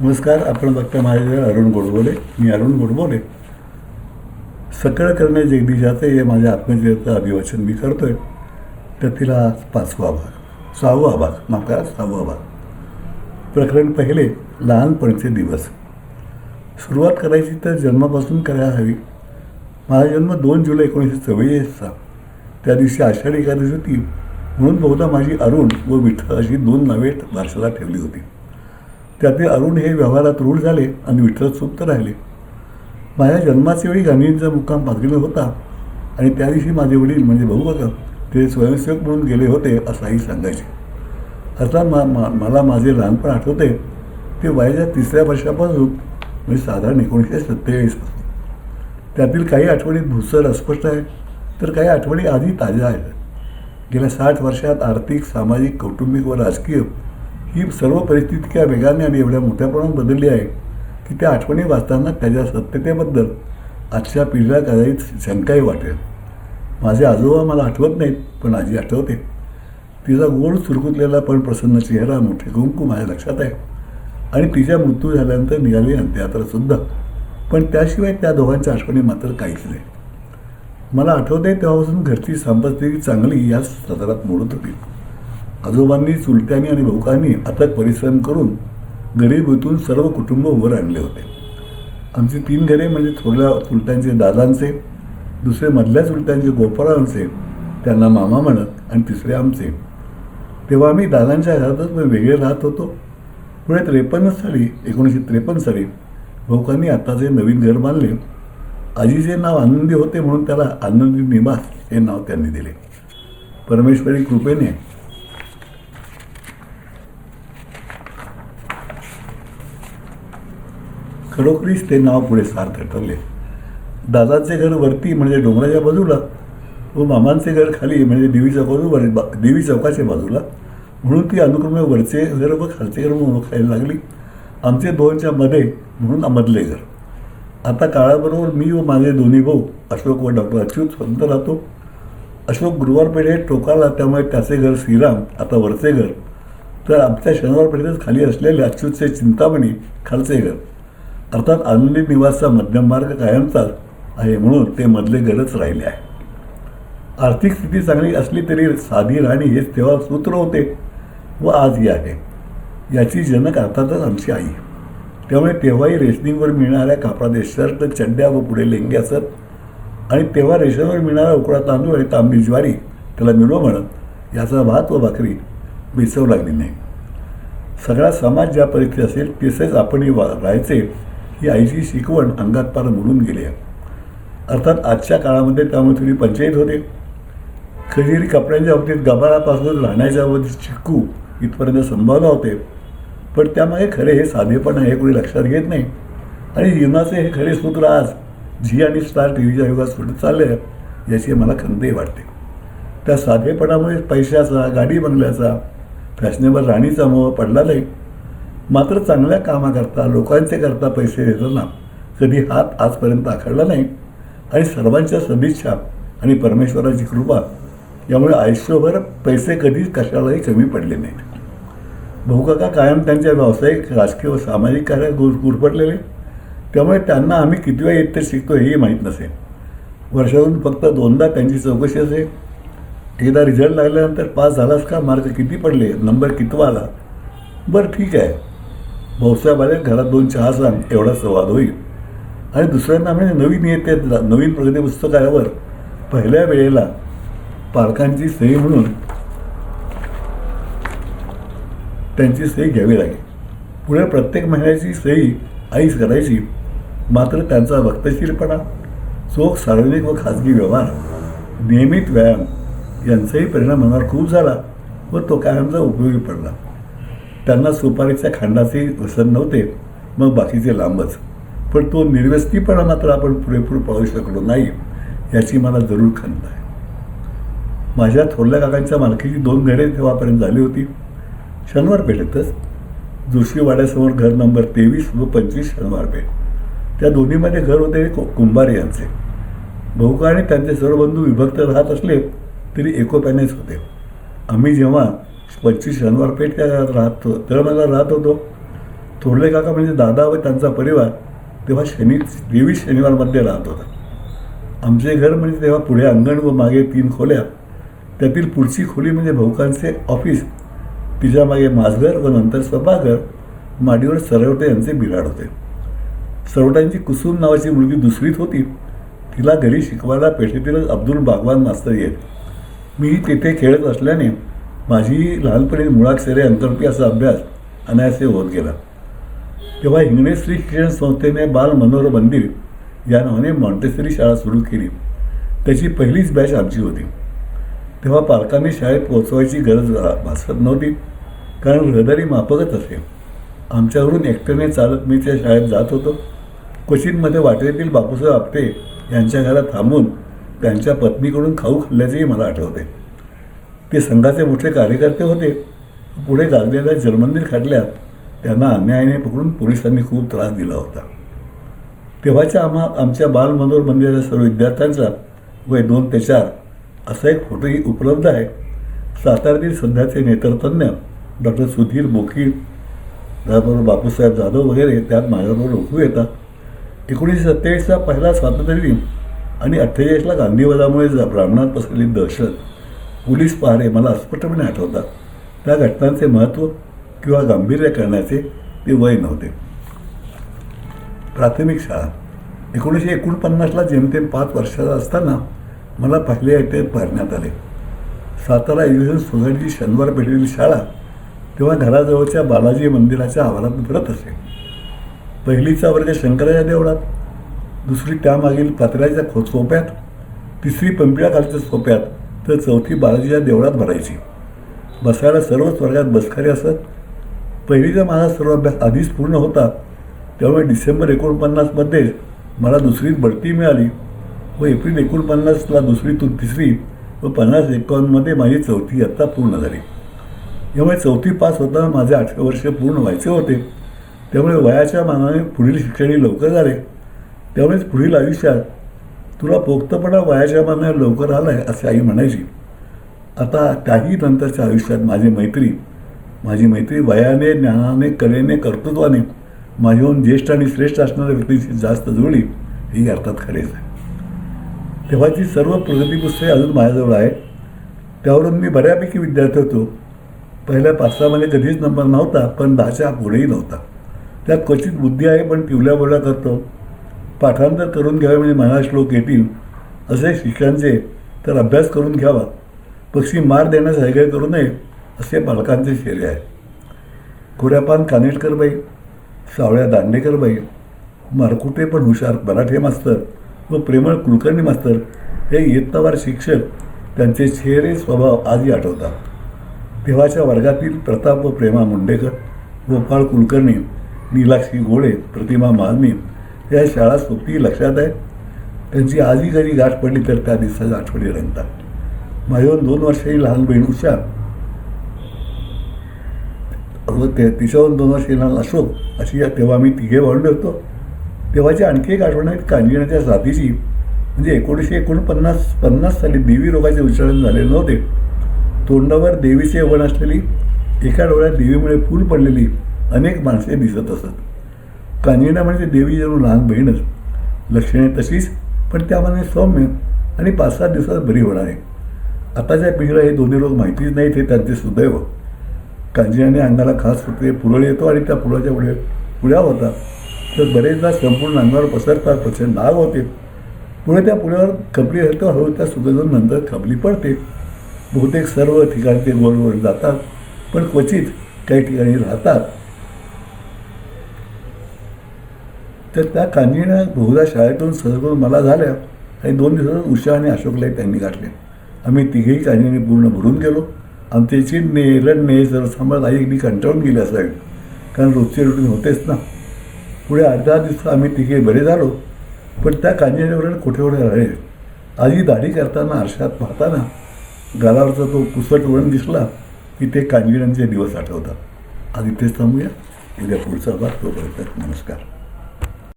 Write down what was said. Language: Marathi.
नमस्कार आपण बघता माझ्या अरुण गोडबोले. मी अरुण गोडबोले. सकळ करणे जगदीशाचे हे माझ्या आत्मचरित्र अभिवाचन मी करतोय. तर तिला पाचवा भाग. सहावा भाग. माफ करा सहावा भाग. प्रकरण पहिले लहानपणीचे दिवस. सुरुवात करायची तर जन्मापासून करायला हवी. माझा जन्म दोन जुलै एकोणीसशे चव्वेचाळीसचा त्या दिवशी आषाढी एकादशी होती. म्हणून बहुधा माझी अरुण व विठ्ठल अशी दोन नावे भारसाला ठेवली होती. त्यातील अरुण हे व्यवहारात रूढ झाले आणि विठ्ठल सुप्त राहिले. माझ्या जन्माच्या वेळी गांधींचा मुक्काम पाथगीला होता आणि त्या दिवशी माझे वडील म्हणजे भाऊ ते स्वयंसेवक म्हणून गेले होते असंही सांगायचे. अर्थात मा मा मला माझे लहानपण आठवते ते वयाच्या तिसऱ्या वर्षापासून म्हणजे साधारण एकोणीसशे सत्तेचाळीसपासून त्यातील काही आठवणी भुसर अस्पष्ट आहे तर काही आठवणी आधी ताज्या आहेत. गेल्या साठ वर्षात आर्थिक सामाजिक कौटुंबिक व राजकीय ही सर्व परिस्थिती त्या वेगाने आणि एवढ्या मोठ्या प्रमाणात बदलली आहे की त्या आठवणी वाचताना त्याच्या सत्यतेबद्दल आजच्या पिढीला कदाचित शंकाही वाटेल. माझे आजोबा मला आठवत नाहीत पण आजी आठवते. तिचा गोड सुरकुतलेला पण प्रसन्न चेहरा मोठे कुंकू माझ्या लक्षात आहे. आणि तिच्या मृत्यू झाल्यानंतर निघाली अंत्ययात्रासुद्धा पण त्याशिवाय त्या दोघांच्या आठवणी मात्र काहीच नाही. मला आठवते तेव्हापासून घरची संपत्ती चांगली या सदरात मोडत होती. आजोबांनी चुलत्यांनी आणि भाऊकांनी अथक परिश्रम करून गरिबीतून सर्व कुटुंब वर आणले होते. आमची तीन घरे म्हणजे थोरल्या चुलत्यांचे दादांचे दुसरे मधल्या चुलत्यांचे गोपाळांचे त्यांना मामा म्हणत आणि तिसरे आमचे. तेव्हा आम्ही दादांच्या घरातच वेगळे राहत होतो. पुढे त्रेपन्न साली एकोणीसशे त्रेपन्न साली भाऊकांनी आत्ताचे नवीन घर बांधले. आजीचे नाव आनंदी होते म्हणून त्याला आनंदी निवास हे नाव त्यांनी दिले. परमेश्वरी कृपेने खरोखरीच ते नाव पुढे सार्थ ठरले दादाचे घर वरती म्हणजे डोंगराच्या बाजूला व मामांचे घर खाली म्हणजे देवी चौकाजू देवी चौकाच्या बाजूला. म्हणून ती अनुक्रमे वरचे घर व खालचे घर म्हणून ओळखायला लागली. आमचे दोनच्या मध्ये म्हणून मधले घर. आता काळाबरोबर मी व माझे दोन्ही भाऊ अशोक व डॉक्टर अच्युत स्वतंत्र राहतो. अशोक गुरुवार पेठेत टोकाला त्यामुळे त्याचे घर श्रीराम आता वरचे घर. तर आमच्या शनिवार पेठेतच खाली असलेले अच्युतचे चिंतामणी खालचे घर. अर्थात आनंदी निवासचा मध्यम मार्ग कायमचाच आहे म्हणून ते मधले गरज राहिले आहे. आर्थिक स्थिती चांगली असली तरी साधी राहणी हेच तेव्हा सूत्र होते व आजही आहे. याची जनक अर्थातच आमची आई. त्यामुळे तेव्हाही रेशनिंगवर मिळणाऱ्या कापडाचे शर्ट चड्ड्या व पुढे लेंगे असत आणि तेव्हा रेशनवर मिळणारा उकडा तांदूळ आणि तांबी ज्वारी त्याला मिळवा म्हणत याचा भात व भाकरी बेचव लागली नाही. सगळा समाज ज्या परिस्थिती असेल तसेच आपणही वा राहायचे ही आईची शिकवण अंगात पार म्हणून गेली आहे. अर्थात आजच्या काळामध्ये त्यामुळे थोडी पंचायत होते. खजिरी कपड्यांच्या बाबतीत गबाळापासून राहण्याच्या बाबतीत शिकू इथपर्यंत संभावना होते. पण त्यामागे खरे हे साधेपण हे कोणी लक्षात घेत नाही. आणि जीवनाचे हे खरे सूत्र आज झी आणि स्टार टी व्हीच्या युगात सुटत चालले आहे याची मला खंतही वाटते. त्या साधेपणामुळे पैशाचा गाडी बंगल्याचा फॅशनेबल राणीचा मोह पडला नाही. मात्र चांगल्या कामाकरता लोकांचे करता पैसे देताना कधी हात आजपर्यंत आखडला नाही. आणि सर्वांच्या सदिच्छा आणि परमेश्वराची कृपा यामुळे आयुष्यभर पैसे कधीच कशालाही कमी पडले नाहीत. भाऊकाका कायम त्यांच्या व्यावसायिक राजकीय व सामाजिक कार्यात गुर गुरफटलेले. त्यामुळे त्यांना आम्ही किती वेळा येत शिकतो हेही माहीत नसेल वर्षातून फक्त दोनदा त्यांची चौकशी असे. एकदा रिझल्ट लागल्यानंतर पास झालास का? मार्क किती पडले? नंबर कितवा आला? बरं ठीक आहे. भाऊसाहेब आले घरात दोन चहा सांग एवढा संवाद होईल. आणि दुसऱ्यांदा म्हणजे नवीन येते नवीन प्रगती पुस्तकावर पहिल्या वेळेला पालकांची सही म्हणून त्यांची सही घ्यावी लागेल. पुढे प्रत्येक महिन्याची सही आईच करायची मात्र त्यांचा वक्तशीरपणा चोख सार्वजनिक व खाजगी व्यवहार नियमित व्यायाम यांचाही परिणाम मनावर खूप झाला व तो कायमचा उपयोगी पडला. त्यांना सुपारीच्या खांडाचे व्यसन नव्हते मग बाकीचे लांबच. पण तो निर्व्यस्तीपणा मात्र आपण पुरेपूर पाहू शकलो नाही याची मला जरूर खंत आहे. माझ्या थोरल्या काकांच्या मालकीची दोन घरे तेव्हापर्यंत झाली होती. शनिवार पेठेतच जोशीवाड्यासमोर घर नंबर तेवीस व पंचवीस शनिवार पेठ त्या दोन्हीमध्ये घर होते को- कुंभारे यांचे. भाऊका आणि त्यांचे सर्व बंधू विभक्त राहत असले तरी एकोप्यानेच होते. आम्ही जेव्हा पंचवीस शनिवार पेठ त्या राहत. राहतो तेव्हा मला राहत होतो. थोरले काका म्हणजे दादा व त्यांचा परिवार तेव्हा शनी देवी शनिवारमध्ये राहत होता. आमचे घर म्हणजे तेव्हा पुढे अंगण व मागे तीन खोल्या. त्यातील पुढची खोली म्हणजे भाऊकांचे ऑफिस तिच्यामागे माझघर व नंतर सभाघर. माडीवर सरवटे यांचे बिराड होते. सरवटांची कुसुम नावाची मुलगी दुसरीत होती. तिला घरी शिकवायला पेठेतीलच अब्दुल बागवान मास्तर येत. मी तेथे खेळत असल्याने माझी लहानपणी मुळाक्षरे अंतर्पी असा अभ्यास अनायासे होत गेला. तेव्हा हिंगणे श्री शिक्षण संस्थेने बाल मनोहर मंदिर या नावाने मॉन्टेसरी शाळा सुरू केली. त्याची पहिलीच बॅच आमची होती. तेव्हा पालकांनी शाळेत पोहोचवायची गरज भासत नव्हती कारण रहदारी माफकच असे. आमच्यावरून एकट्याने चालत मी त्या शाळेत जात होतो. क्वचितमध्ये वाटेतील बापूसाहेब आपटे यांच्या घरात थांबून त्यांच्या पत्नीकडून खाऊ खाल्ल्याचेही मला आठवते. ते संघाचे मोठे कार्यकर्ते होते. पुढे गाजलेल्या जलमंदिर खटल्यात त्यांना अन्यायाने पकडून पोलिसांनी खूप त्रास दिला होता. तेव्हाच्या आम्हा आमच्या बाल मनोहर मंदिराच्या सर्व विद्यार्थ्यांचा वय दोन ते चार असा एक फोटोही उपलब्ध आहे. सातारतील सध्याचे नेतृत्वज्ञ डॉक्टर सुधीर बोखीर त्याचबरोबर बापूसाहेब जाधव वगैरे त्यात माझ्याबरोबर ओळखू येतात. एकोणीसशे सत्तेचाळीसचा पहिला स्वातंत्र्य दिन आणि अठ्ठेचाळीसला गांधीवादामुळे जा- ब्राह्मणात पसरलेली दहशत पोलीस पहारे मला स्पष्टपणे आठवतात. त्या घटनांचे महत्त्व किंवा गांभीर्य करण्याचे ते वय नव्हते. प्राथमिक शाळा. एकोणीसशे एकोणपन्नासला जेमतेम पाच वर्षाचा असताना मला पहिले इथे भरण्यात आले. सातारा एज्युकेशन सोसायटीची शनिवार पेठेतील शाळा तेव्हा घराजवळच्या बालाजी मंदिराच्या आवारात भरत असे. पहिलीचा वर्ग शंकराच्या देवळात दुसरी त्यामागील पात्राच्या खो सोप्यात तिसरी पंपिळाखालच्या सोप्यात तर चौथी बालाजीच्या देवळात भरायची. बसायला सर्वच वर्गात बसकारी असत. पहिलीचा माझा सर्व अभ्यास आधीच पूर्ण होता. त्यामुळे डिसेंबर एकोणपन्नासमध्ये मला दुसरीत बढती मिळाली व एप्रिल एकोणपन्नासला दुसरीतून तिसरी व पन्नास एकावन्नमध्ये माझी चौथी आत्ता पूर्ण झाली. यामुळे चौथी पास होताना माझे अठरा वर्ष पूर्ण व्हायचे होते. त्यामुळे वयाच्या मानाने पुढील शिक्षणही लवकर झाले. त्यामुळेच पुढील आयुष्यात तुला पोक्तपणा वयाच्या मानाने लवकर आला आहे असे आई म्हणायची. आता त्याही नंतरच्या आयुष्यात माझी मैत्री माझी मैत्री वयाने ज्ञानाने कलेने कर्तृत्वाने माझ्याहून ज्येष्ठ आणि श्रेष्ठ असणाऱ्या व्यक्तीशी जास्त जुळली ही अर्थात खरेच आहे तेव्हाची सर्व प्रगती पुस्तके अजून माझ्याजवळ आहेत. त्यावरून मी बऱ्यापैकी विद्यार्थी होतो. पहिल्या पाच सहामध्ये कधीच नंबर नव्हता पण दहाच्या पुढेही नव्हता. त्यात क्वचित बुद्धी आहे पण पिवल्या बोलल्या करतो पाठांतर करून घ्यावे म्हणजे मनात श्लोक येतील असे शिष्यांचे तर अभ्यास करून घ्यावा. पक्षी मार देण्यास हयगय करू नये असे पालकांचे शेरे आहे. कोऱ्यापान कानेटकरबाई सावळ्या दांडेकरबाई मारकुटे पण हुशार मराठे मास्तर व प्रेमळ कुलकर्णी मास्तर हे इयत्तावार शिक्षक त्यांचे चेहरे स्वभाव आजही आठवतात. तेव्हाच्या वर्गातील प्रताप व प्रेमा मुंडेकर गोपाळ कुलकर्णी नीलाक्षी गोळे प्रतिमा मालमी या शाळा सोपी लक्षात आहेत त्यांची आजही जरी गाठ पडली तर त्या दिवसाच्या आठवणी रंगतात. माझ्याहून दोन वर्षाची लहान बहीण उषा. व ते तिच्याहून दोन वर्षाची लहान अशोक अशी या तेव्हा मी तिघे भावंडे होतो. तेव्हाची आणखी एक आठवण आहे कांजिण्याच्या साथीची. म्हणजे एकोणीसशे एकोणपन्नास पन्नास साली देवी रोगाचे उच्चारण झाले नव्हते. तोंडावर देवीचे वण असलेली एका डोळ्यात देवीमुळे फूल पडलेली अनेक माणसे दिसत असत. कानिडा म्हणजे देवी जणू लहान बहीणच. लक्षणे तशीच पण त्यामध्ये सौम्य आणि पाच सात दिवसात बरी होणार आहे. आताच्या पिढीला हे दोन्ही रोग माहितीच नाहीत हे त्यांचे सुदैव. कांजिण्याने अंगाला खास होते पुरळ येतो आणि त्या पुरळाच्या पुढे पुळ्या होतात. तर बरेचदा संपूर्ण अंगावर पसरतात प्रचंड नाग होते. पुढे त्या पुण्यावर खपली राहतो हळू त्या सुगंधून नंतर खपली पडते. बहुतेक सर्व ठिकाणी ते गोलवर जातात पण क्वचित काही ठिकाणी राहतात. तर त्या कांजिण्या बहुधा शाळेतून सहज करून मला झाल्या. आणि दोन दिवसात उषा आणि अशोकलाही त्यांनी गाठले. आम्ही तिघेही कांजिणी पूर्ण भरून गेलो. आमचे चिडणे रडणे जर सांभाळत आई अगदी कंटाळून गेले असावी. कारण रोजचे रुटीन होतेच ना. पुढे आठ दहा दिवस आम्ही तिघे बरे झालो. पण त्या कांजिण्यावर कुठे कुठे राहिले? आधी दाढी करताना आरशात पाहताना गालावरचा तो पुसट वळण दिसला की ते कांजिण्यांचे दिवस आठवतात. आधी तेच थांबूया. उद्या पुढचा भाग. तोपर्यंत नमस्कार.